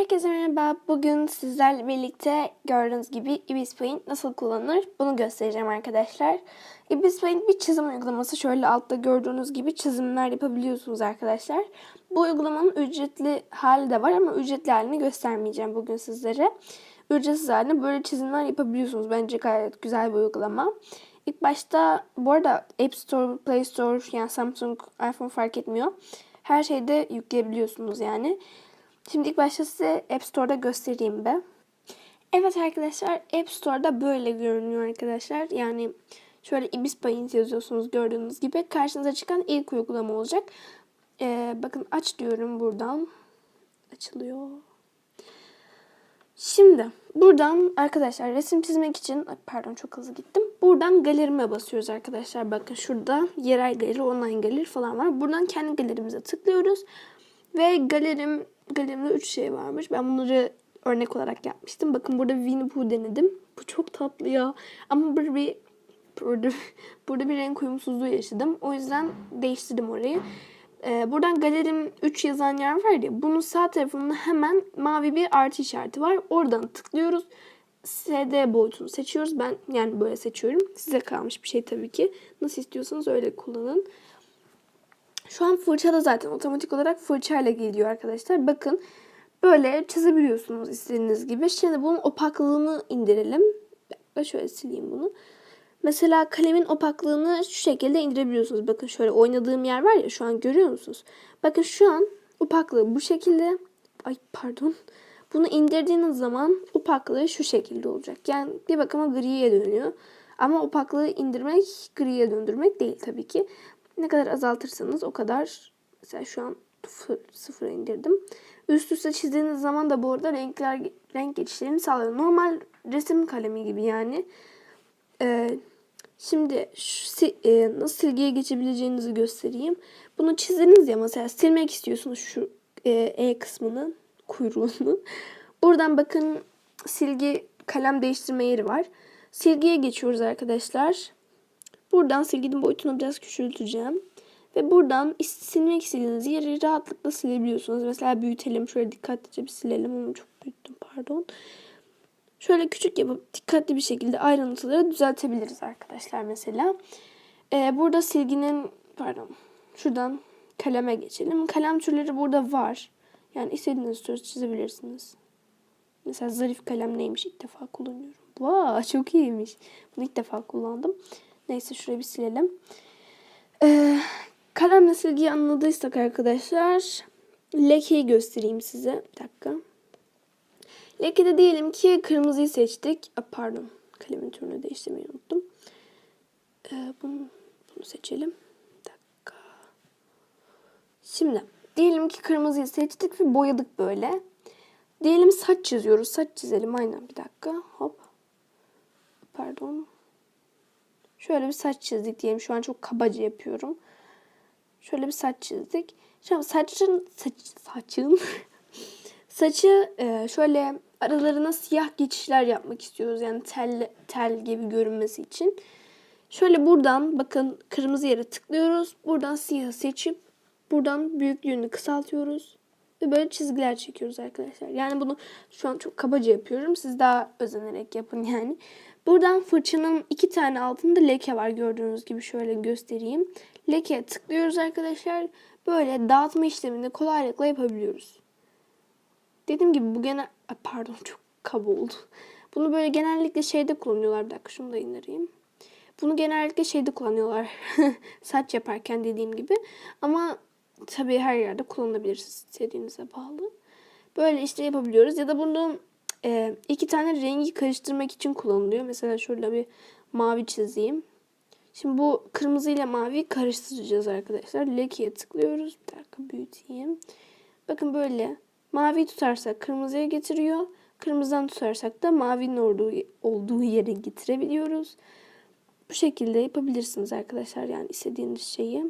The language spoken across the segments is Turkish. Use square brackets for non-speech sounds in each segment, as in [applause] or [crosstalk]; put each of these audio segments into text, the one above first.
Herkese merhaba. Bugün sizlerle birlikte gördüğünüz gibi Ibis nasıl kullanılır bunu göstereceğim arkadaşlar. Ibis bir çizim uygulaması. Şöyle altta gördüğünüz gibi çizimler yapabiliyorsunuz arkadaşlar. Bu uygulamanın ücretli hali de var ama ücretli halini göstermeyeceğim bugün sizlere. Ücretsiz halinde böyle çizimler yapabiliyorsunuz. Bence gayet güzel bir uygulama. İlk başta bu arada App Store, Play Store yani Samsung, iPhone fark etmiyor. Her şeyde yükleyebiliyorsunuz yani. Şimdi ilk başta size App Store'da göstereyim be. Evet arkadaşlar App Store'da böyle görünüyor arkadaşlar. Yani şöyle Ibis Paint yazıyorsunuz gördüğünüz gibi. Karşınıza çıkan ilk uygulama olacak. Ee, bakın aç diyorum buradan. Açılıyor. Şimdi buradan arkadaşlar resim çizmek için pardon çok hızlı gittim. Buradan galerime basıyoruz arkadaşlar. Bakın şurada yerel galeri, online galeri falan var. Buradan kendi galerimize tıklıyoruz. Ve galerim galerimde 3 şey varmış. Ben bunları örnek olarak yapmıştım. Bakın burada Winnie Pooh denedim. Bu çok tatlı ya. Ama burada bir burada, [laughs] burada bir renk uyumsuzluğu yaşadım. O yüzden değiştirdim orayı. Ee, buradan galerim 3 yazan yer var ya. Bunun sağ tarafında hemen mavi bir artı işareti var. Oradan tıklıyoruz. SD boyutunu seçiyoruz. Ben yani böyle seçiyorum. Size kalmış bir şey tabii ki. Nasıl istiyorsanız öyle kullanın. Şu an fırça da zaten otomatik olarak fırçayla geliyor arkadaşlar. Bakın böyle çizebiliyorsunuz istediğiniz gibi. Şimdi bunun opaklığını indirelim. Ben şöyle sileyim bunu. Mesela kalemin opaklığını şu şekilde indirebiliyorsunuz. Bakın şöyle oynadığım yer var ya şu an görüyor musunuz? Bakın şu an opaklığı bu şekilde. Ay pardon. Bunu indirdiğiniz zaman opaklığı şu şekilde olacak. Yani bir bakıma griye dönüyor. Ama opaklığı indirmek griye döndürmek değil tabii ki. Ne kadar azaltırsanız o kadar mesela şu an sıfır indirdim. Üst üste çizdiğiniz zaman da bu arada renkler renk geçişlerini sağlıyor. Normal resim kalemi gibi yani. Ee, şimdi şu, e, nasıl silgiye geçebileceğinizi göstereyim. Bunu çizdiniz ya mesela silmek istiyorsunuz şu e, e kısmını, kuyruğunu. [laughs] Buradan bakın silgi kalem değiştirme yeri var. Silgiye geçiyoruz arkadaşlar. Buradan silginin boyutunu biraz küçülteceğim. Ve buradan silmek istediğiniz yeri rahatlıkla silebiliyorsunuz. Mesela büyütelim. Şöyle dikkatlice bir silelim. Onu çok büyüttüm pardon. Şöyle küçük yapıp dikkatli bir şekilde ayrıntıları düzeltebiliriz arkadaşlar mesela. Ee, burada silginin pardon şuradan kaleme geçelim. Kalem türleri burada var. Yani istediğiniz tür çizebilirsiniz. Mesela zarif kalem neymiş ilk defa kullanıyorum. Vaa çok iyiymiş. Bunu ilk defa kullandım. Neyse şurayı bir silelim. Ee, kalemle silgiyi anladıysak arkadaşlar lekeyi göstereyim size. Bir dakika. Lekede diyelim ki kırmızıyı seçtik. A, pardon. Kalemin türünü değiştirmeyi unuttum. Ee, bunu, bunu seçelim. Bir dakika. Şimdi diyelim ki kırmızıyı seçtik ve boyadık böyle. Diyelim saç çiziyoruz. Saç çizelim aynen bir dakika. Hop. Pardon. Şöyle bir saç çizdik diyelim. Şu an çok kabaca yapıyorum. Şöyle bir saç çizdik. Şimdi saçın saç, saçın [laughs] saçı e, şöyle aralarına siyah geçişler yapmak istiyoruz. Yani tel tel gibi görünmesi için. Şöyle buradan bakın kırmızı yere tıklıyoruz. Buradan siyah seçip buradan büyüklüğünü kısaltıyoruz. Ve böyle çizgiler çekiyoruz arkadaşlar. Yani bunu şu an çok kabaca yapıyorum. Siz daha özenerek yapın yani. Buradan fırçanın iki tane altında leke var gördüğünüz gibi şöyle göstereyim. Lekeye tıklıyoruz arkadaşlar. Böyle dağıtma işlemini kolaylıkla yapabiliyoruz. Dediğim gibi bu genel... Pardon [laughs] çok kaba oldu. Bunu böyle genellikle şeyde kullanıyorlar. Bir dakika şunu da indireyim. Bunu genellikle şeyde kullanıyorlar. [laughs] Saç yaparken dediğim gibi. Ama tabii her yerde kullanabilirsiniz istediğinize bağlı. Böyle işte yapabiliyoruz. Ya da bunu e, iki tane rengi karıştırmak için kullanılıyor. Mesela şöyle bir mavi çizeyim. Şimdi bu kırmızı ile mavi karıştıracağız arkadaşlar. Lekeye tıklıyoruz. Bir dakika büyüteyim. Bakın böyle mavi tutarsak kırmızıya getiriyor. Kırmızıdan tutarsak da mavinin olduğu, olduğu yere getirebiliyoruz. Bu şekilde yapabilirsiniz arkadaşlar. Yani istediğiniz şeyi.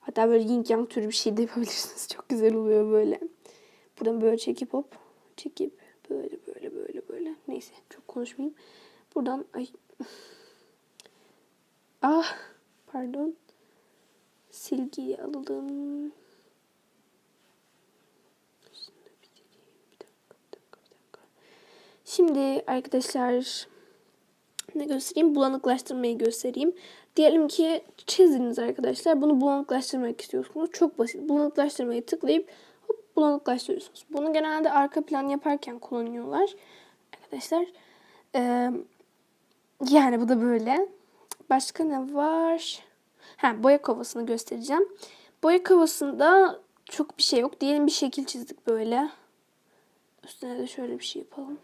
Hatta böyle yin yang türü bir şey de yapabilirsiniz. [laughs] Çok güzel oluyor böyle. Buradan böyle çekip hop çekip böyle böyle böyle böyle. Neyse çok konuşmayayım. Buradan ay [laughs] ah pardon silgiyi alalım. Şimdi arkadaşlar ne göstereyim? Bulanıklaştırmayı göstereyim. Diyelim ki çizdiniz arkadaşlar. Bunu bulanıklaştırmak istiyorsunuz. Çok basit. Bulanıklaştırmayı tıklayıp bulanıklaştırıyorsunuz. Bunu genelde arka plan yaparken kullanıyorlar. Arkadaşlar ee, yani bu da böyle. Başka ne var? Ha, boya kovasını göstereceğim. Boya kovasında çok bir şey yok. Diyelim bir şekil çizdik böyle. Üstüne de şöyle bir şey yapalım.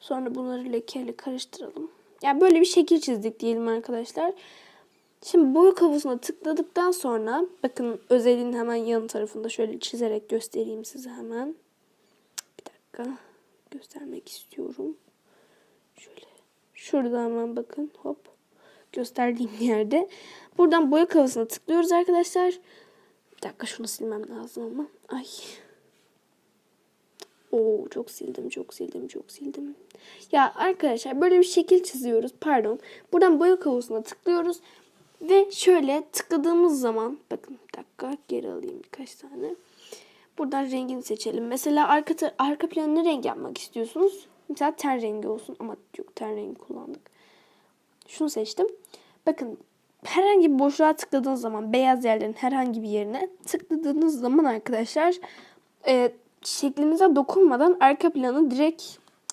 Sonra bunları lekeyle karıştıralım. Yani böyle bir şekil çizdik diyelim arkadaşlar. Şimdi boya kovasına tıkladıktan sonra bakın özelliğin hemen yan tarafında şöyle çizerek göstereyim size hemen. Bir dakika göstermek istiyorum. Şöyle şurada hemen bakın hop gösterdiğim [laughs] yerde. Buradan boya kovasına tıklıyoruz arkadaşlar. Bir dakika şunu silmem lazım ama. Ay. Oo çok sildim, çok sildim, çok sildim. Ya arkadaşlar böyle bir şekil çiziyoruz. Pardon. Buradan boya kovasına tıklıyoruz. Ve şöyle tıkladığımız zaman bakın bir dakika geri alayım birkaç tane. Buradan rengini seçelim. Mesela arka, arka planı ne renk yapmak istiyorsunuz? Mesela ten rengi olsun ama yok ten rengi kullandık. Şunu seçtim. Bakın herhangi bir boşluğa tıkladığınız zaman beyaz yerlerin herhangi bir yerine tıkladığınız zaman arkadaşlar e, şeklimize dokunmadan arka planı direkt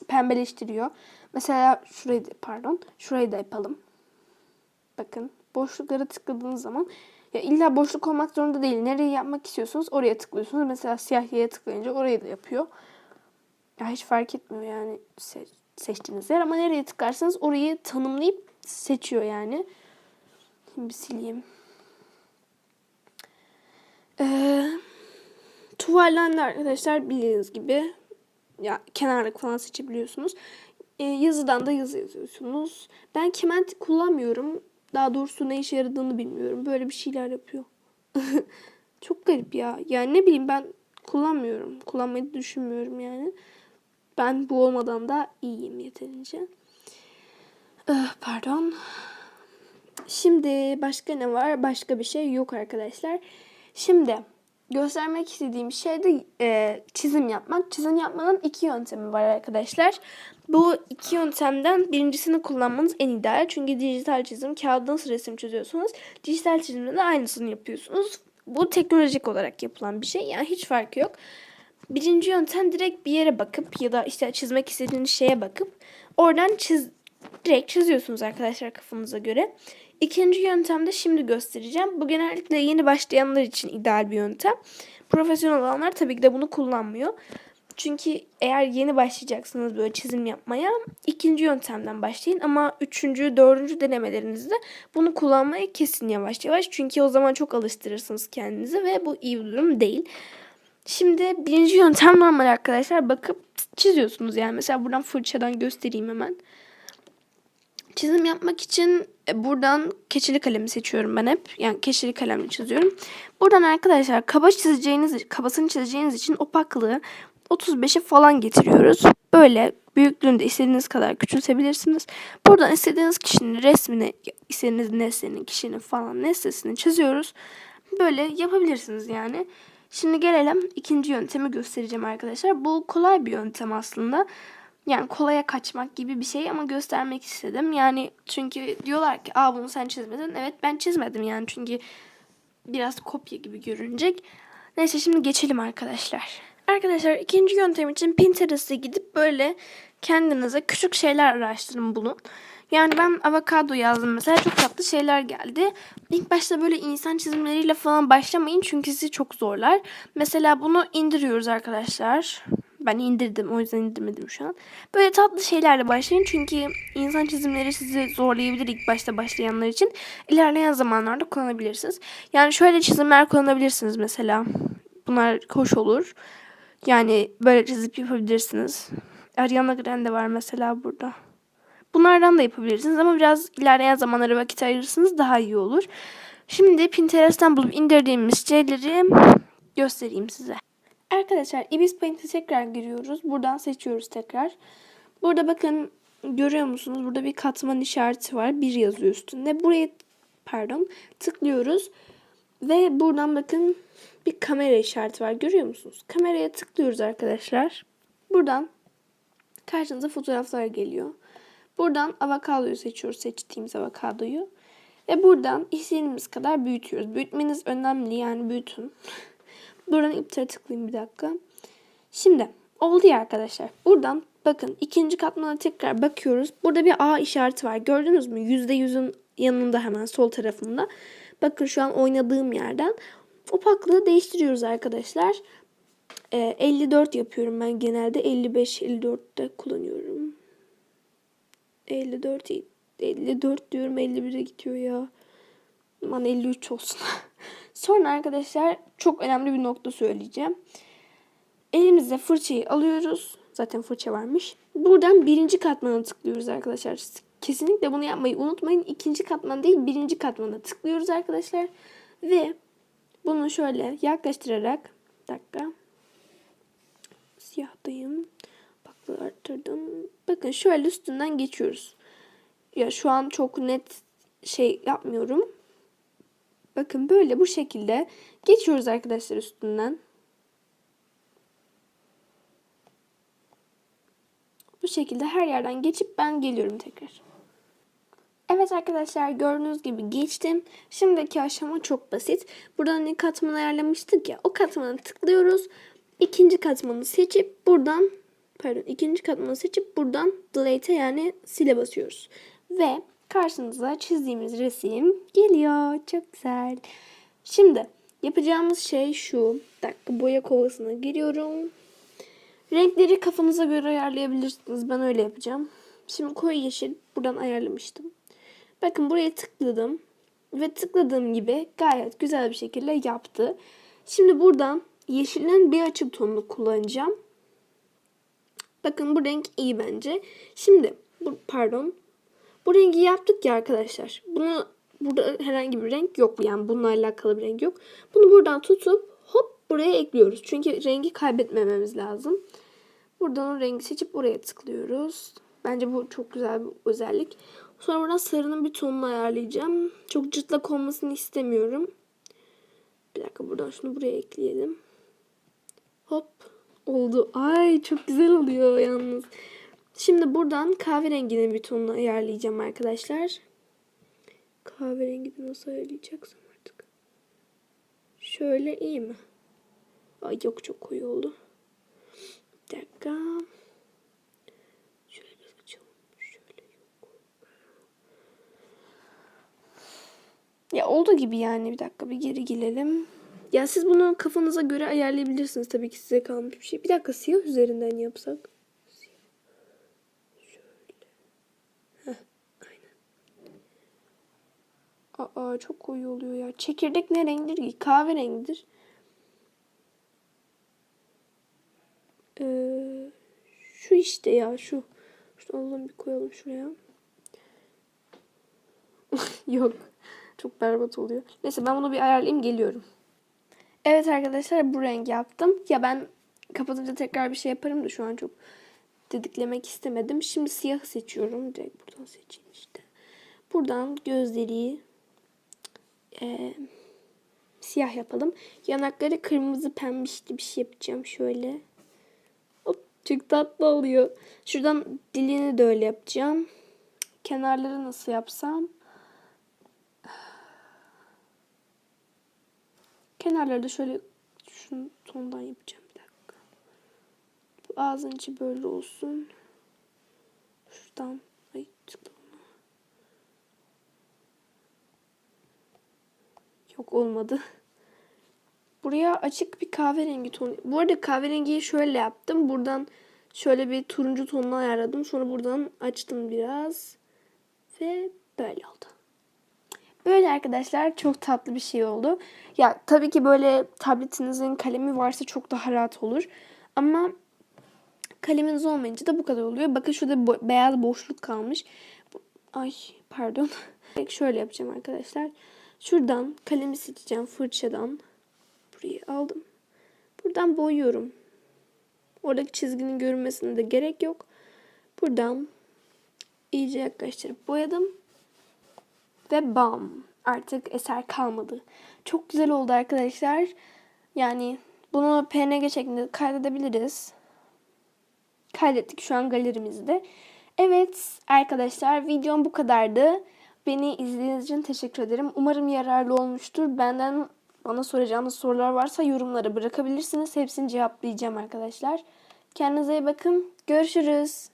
pembeleştiriyor. Mesela şurayı pardon şurayı da yapalım. Bakın boşluklara tıkladığınız zaman ya illa boşluk olmak zorunda değil. Nereyi yapmak istiyorsunuz oraya tıklıyorsunuz. Mesela siyah yere tıklayınca orayı da yapıyor. Ya hiç fark etmiyor yani se- seçtiğiniz yer ama nereye tıklarsanız orayı tanımlayıp seçiyor yani. Şimdi bir sileyim. Ee, tuvallerinde arkadaşlar bildiğiniz gibi ya kenarlık falan seçebiliyorsunuz. Ee, yazıdan da yazı yazıyorsunuz. Ben kement kullanmıyorum. Daha doğrusu ne işe yaradığını bilmiyorum. Böyle bir şeyler yapıyor. [laughs] Çok garip ya. Yani ne bileyim ben kullanmıyorum. Kullanmayı düşünmüyorum yani. Ben bu olmadan da iyiyim yeterince. Ah, pardon. Şimdi başka ne var? Başka bir şey yok arkadaşlar. Şimdi göstermek istediğim şey de e, çizim yapmak. Çizim yapmanın iki yöntemi var arkadaşlar. Bu iki yöntemden birincisini kullanmanız en ideal. Çünkü dijital çizim kağıda resim çiziyorsunuz. Dijital çizimde de aynısını yapıyorsunuz. Bu teknolojik olarak yapılan bir şey. Yani hiç farkı yok. Birinci yöntem direkt bir yere bakıp ya da işte çizmek istediğiniz şeye bakıp oradan çiz direkt çiziyorsunuz arkadaşlar kafanıza göre. İkinci yöntemde şimdi göstereceğim. Bu genellikle yeni başlayanlar için ideal bir yöntem. Profesyonel olanlar tabii ki de bunu kullanmıyor. Çünkü eğer yeni başlayacaksınız böyle çizim yapmaya ikinci yöntemden başlayın. Ama üçüncü, dördüncü denemelerinizde bunu kullanmaya kesin yavaş yavaş. Çünkü o zaman çok alıştırırsınız kendinizi ve bu iyi bir durum değil. Şimdi birinci yöntem normal arkadaşlar. Bakıp çiziyorsunuz yani. Mesela buradan fırçadan göstereyim hemen. Çizim yapmak için e, buradan keçeli kalemi seçiyorum ben hep. Yani keçeli kalemle çiziyorum. Buradan arkadaşlar kaba çizeceğiniz, kabasını çizeceğiniz için opaklığı 35'e falan getiriyoruz. Böyle büyüklüğünde istediğiniz kadar küçültebilirsiniz. Buradan istediğiniz kişinin resmini, istediğiniz nesnenin, kişinin falan nesnesini çiziyoruz. Böyle yapabilirsiniz yani. Şimdi gelelim ikinci yöntemi göstereceğim arkadaşlar. Bu kolay bir yöntem aslında. Yani kolaya kaçmak gibi bir şey ama göstermek istedim. Yani çünkü diyorlar ki aa bunu sen çizmedin. Evet ben çizmedim yani çünkü biraz kopya gibi görünecek. Neyse şimdi geçelim arkadaşlar. Arkadaşlar ikinci yöntem için Pinterest'e gidip böyle kendinize küçük şeyler araştırın bulun. Yani ben avokado yazdım mesela çok tatlı şeyler geldi. İlk başta böyle insan çizimleriyle falan başlamayın çünkü sizi çok zorlar. Mesela bunu indiriyoruz arkadaşlar. Ben indirdim o yüzden indirmedim şu an. Böyle tatlı şeylerle başlayın çünkü insan çizimleri sizi zorlayabilir ilk başta başlayanlar için. İlerleyen zamanlarda kullanabilirsiniz. Yani şöyle çizimler kullanabilirsiniz mesela. Bunlar hoş olur. Yani böyle çizip yapabilirsiniz. Ariana Grande var mesela burada. Bunlardan da yapabilirsiniz ama biraz ilerleyen zamanlara vakit ayırırsanız daha iyi olur. Şimdi Pinterest'ten bulup indirdiğimiz şeyleri göstereyim size. Arkadaşlar Ibis Paint'e tekrar giriyoruz. Buradan seçiyoruz tekrar. Burada bakın görüyor musunuz? Burada bir katman işareti var. Bir yazıyor üstünde. Buraya pardon tıklıyoruz. Ve buradan bakın bir kamera işareti var. Görüyor musunuz? Kameraya tıklıyoruz arkadaşlar. Buradan karşınıza fotoğraflar geliyor. Buradan avokadoyu seçiyoruz. Seçtiğimiz avokadoyu. Ve buradan istediğimiz kadar büyütüyoruz. Büyütmeniz önemli yani büyütün. Buradan iptale tıklayayım bir dakika. Şimdi oldu ya arkadaşlar. Buradan bakın ikinci katmana tekrar bakıyoruz. Burada bir A işareti var. Gördünüz mü? %100'ün yanında hemen sol tarafında. Bakın şu an oynadığım yerden opaklığı değiştiriyoruz arkadaşlar. Ee, 54 yapıyorum ben genelde. 55 54'te kullanıyorum. 54 54 diyorum 51'e gidiyor ya. Aman 53 olsun. [laughs] Sonra arkadaşlar çok önemli bir nokta söyleyeceğim. Elimizde fırçayı alıyoruz. Zaten fırça varmış. Buradan birinci katmana tıklıyoruz arkadaşlar. Kesinlikle bunu yapmayı unutmayın. İkinci katman değil birinci katmana tıklıyoruz arkadaşlar. Ve bunu şöyle yaklaştırarak dakika. Siyahdayım. Baklı arttırdım. Bakın şöyle üstünden geçiyoruz. Ya şu an çok net şey yapmıyorum. Bakın böyle bu şekilde geçiyoruz arkadaşlar üstünden. Bu şekilde her yerden geçip ben geliyorum tekrar. Evet arkadaşlar gördüğünüz gibi geçtim. Şimdiki aşama çok basit. Buradan ilk katmanı ayarlamıştık ya. O katmanı tıklıyoruz. İkinci katmanı seçip buradan pardon ikinci katmanı seçip buradan delete'e yani sile basıyoruz. Ve karşınıza çizdiğimiz resim geliyor. Çok güzel. Şimdi yapacağımız şey şu. Bir dakika boya kovasına giriyorum. Renkleri kafanıza göre ayarlayabilirsiniz. Ben öyle yapacağım. Şimdi koyu yeşil buradan ayarlamıştım. Bakın buraya tıkladım. Ve tıkladığım gibi gayet güzel bir şekilde yaptı. Şimdi buradan yeşilin bir açık tonunu kullanacağım. Bakın bu renk iyi bence. Şimdi bu, pardon. Bu rengi yaptık ya arkadaşlar. Bunu burada herhangi bir renk yok. Yani bununla alakalı bir renk yok. Bunu buradan tutup hop buraya ekliyoruz. Çünkü rengi kaybetmememiz lazım. Buradan o rengi seçip buraya tıklıyoruz. Bence bu çok güzel bir özellik. Sonra buradan sarının bir tonunu ayarlayacağım. Çok cırtlak olmasını istemiyorum. Bir dakika buradan şunu buraya ekleyelim. Hop oldu. Ay çok güzel oluyor yalnız. Şimdi buradan kahverenginin bir tonunu ayarlayacağım arkadaşlar. Kahverengi de nasıl ayarlayacaksam artık. Şöyle iyi mi? Ay yok çok koyu oldu. Bir dakika. Şöyle biraz açalım. Şöyle yok. Ya oldu gibi yani. Bir dakika bir geri gelelim. Ya siz bunu kafanıza göre ayarlayabilirsiniz. Tabii ki size kalmış bir şey. Bir dakika siyah üzerinden yapsak. Siyah. Şöyle. Heh, aynen. Aa çok koyu oluyor ya. Çekirdek ne renktir ki? Kahverengidir. Ee, şu işte ya şu. Şunu alalım bir koyalım şuraya. [laughs] Yok. Çok berbat oluyor. Neyse ben bunu bir ayarlayayım geliyorum. Evet arkadaşlar bu rengi yaptım. Ya ben kapatınca tekrar bir şey yaparım da şu an çok dediklemek istemedim. Şimdi siyahı seçiyorum. Direkt buradan seçeyim işte. Buradan gözleri e, siyah yapalım. Yanakları kırmızı pembişli bir şey yapacağım. Şöyle. Hop, çok tatlı oluyor. Şuradan dilini de öyle yapacağım. Kenarları nasıl yapsam? Kenarları da şöyle şu tondan yapacağım bir dakika. Bu ağzın içi böyle olsun. Şuradan Yok olmadı. Buraya açık bir kahverengi ton. Bu arada kahverengiyi şöyle yaptım. Buradan şöyle bir turuncu tonunu ayarladım. Sonra buradan açtım biraz. Ve böyle oldu. Böyle arkadaşlar çok tatlı bir şey oldu. Ya tabii ki böyle tabletinizin kalemi varsa çok daha rahat olur. Ama kaleminiz olmayınca da bu kadar oluyor. Bakın şurada bo- beyaz boşluk kalmış. Ay pardon. [laughs] Şöyle yapacağım arkadaşlar. Şuradan kalemi seçeceğim fırçadan. Burayı aldım. Buradan boyuyorum. Oradaki çizginin görünmesine de gerek yok. Buradan iyice yaklaştırıp boyadım. Ve bam. Artık eser kalmadı. Çok güzel oldu arkadaşlar. Yani bunu PNG şeklinde kaydedebiliriz. kaydettik şu an galerimizde. Evet arkadaşlar videom bu kadardı. Beni izlediğiniz için teşekkür ederim. Umarım yararlı olmuştur. Benden bana soracağınız sorular varsa yorumlara bırakabilirsiniz. Hepsini cevaplayacağım arkadaşlar. Kendinize iyi bakın. Görüşürüz.